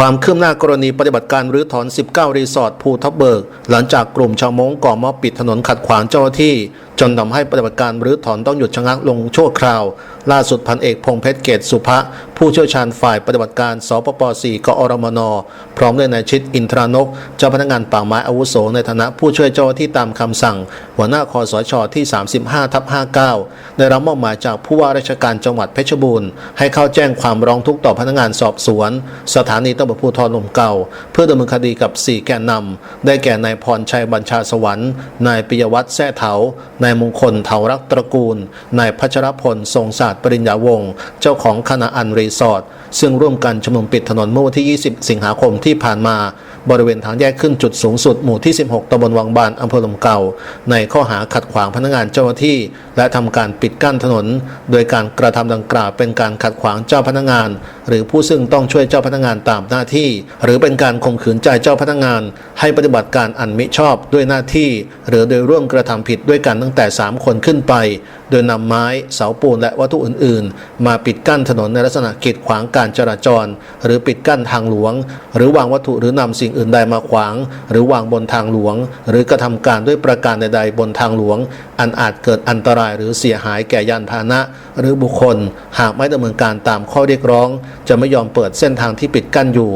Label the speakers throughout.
Speaker 1: ความคืบหน้ากรณีปฏิบัติการรื้อถอน 19 รีสอร์ทภูทับเบิก หลังจากกลุ่มชาวมงก่อมอบปิดถนนขัดขวางเจ้าหน้าที่ จนทำให้ปฏิบัติการรื้อถอนต้องหยุดชะงักลงชั่วคราว ล่าสุดพันเอกพงเพชรเกตสุภะผู้เชี่ยวชาญฝ่ายปฏิบัติการสปป 4 กอรมน พร้อมด้วยนายชิดอินทรานก เจ้าพนักงานป่าไม้อาวุโสในฐานะผู้ช่วยเจ้าหน้าที่ตามคำสั่ง หัวหน้าคอสชที่ 35ทับ59 ได้รับมอบหมายจากผู้ว่าราชการจังหวัดเพชรบูรณ์ให้เข้าแจ้งความร้องทุกข์ต่อพนักงานสอบสวน สถานีตำรวจภูธรลมเก่า เพื่อดำเนินคดีกับ 4 แกนนำได้แก่นายพรชัยบัญชาสวรรค์นายปิยวัฒน์แซ่เถานายมงคลเถารักตระกูล นายพัชรพล ทรงศาสตร์ปริญญาวงศ์เจ้าของคณะอันรีสอร์ทซึ่งร่วมกันชุมนุมปิดถนนเมื่อวันที่ 20 สิงหาคมที่ผ่านมา บริเวณทางแยกขึ้นจุดสูงสุดหมู่ที่ 16ตำบลวังบานอำเภอลมเก่า ในข้อหาขัดขวางพนักงานเจ้าหน้าที่ และทำการปิดกั้นถนน โดยการกระทำดังกล่าวเป็นการขัดขวางเจ้าพนักงาน หรือผู้ซึ่งต้องช่วยเจ้าพนักงานตามหน้าที่ หรือเป็นการข่มขืนใจเจ้าพนักงาน ให้ปฏิบัติการอันมิชอบด้วยหน้าที่ หรือโดยร่วมกระทำผิดด้วยกันตั้งแต่ 3 คนขึ้นไป โดยนำไม้เสาปูนและวัตถุอื่น ๆ มาปิดกั้นถนนในลักษณะกีดขวางการจราจร หรือปิดกั้นทางหลวง หรือวางวัตถุหรือนำสิ่งอื่นใดมาขวาง หรือวางบนทางหลวง หรือกระทำการด้วยประการใด ๆ บนทางหลวง อันอาจเกิดอันตรายหรือเสียหายแก่ยานพาหนะ หรือบุคคล หากไม่ดำเนินการตามข้อเรียกร้อง จะไม่ยอมเปิดเส้นทางที่ปิดกั้นอยู่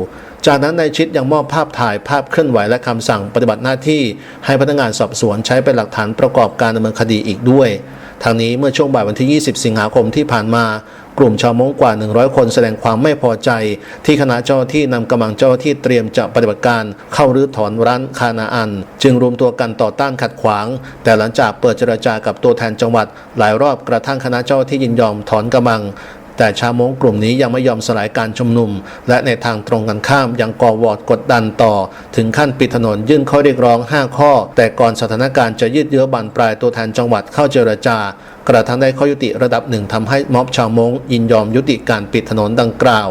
Speaker 1: จากนั้นนายชิดยังมอบภาพถ่ายภาพเคลื่อนไหวและคำสั่งปฏิบัติหน้าที่ ให้พนักงานสอบสวนใช้เป็นหลักฐานประกอบการดำเนินคดีอีกด้วย ทางนี้เมื่อช่วงบ่ายวันที่ 20 สิงหาคมที่ผ่านมา กลุ่มชาวมงกว่า 100 คนแสดงความไม่พอใจ ที่คณะเจ้าที่นำกำลังเจ้าที่เตรียมจะปฏิบัติการเข้ารื้อถอนร้านคานาอัน จึงรวมตัวกันต่อต้านขัดขวาง แต่หลังจากเปิดเจรจากับตัวแทนจังหวัด หลายรอบกระทั่งคณะเจ้าที่ยินยอมถอนกำลัง แต่ชาวมงกลุ่มนี้ยังไม่ยอมสลายการชุมนุม และในทางตรงกันข้ามยังก่อวอร์ดกดดันต่อ ถึงขั้นปิดถนนยื่นข้อเรียกร้อง 5 ข้อ แต่ก่อนสถานการณ์จะยืดเยื้อบานปลายตัวแทนจังหวัดเข้าเจรจา กระทั่งได้ข้อยุติระดับหนึ่งทำให้ม็อบชาวมงยินยอมยุติการปิดถนนดังกล่าว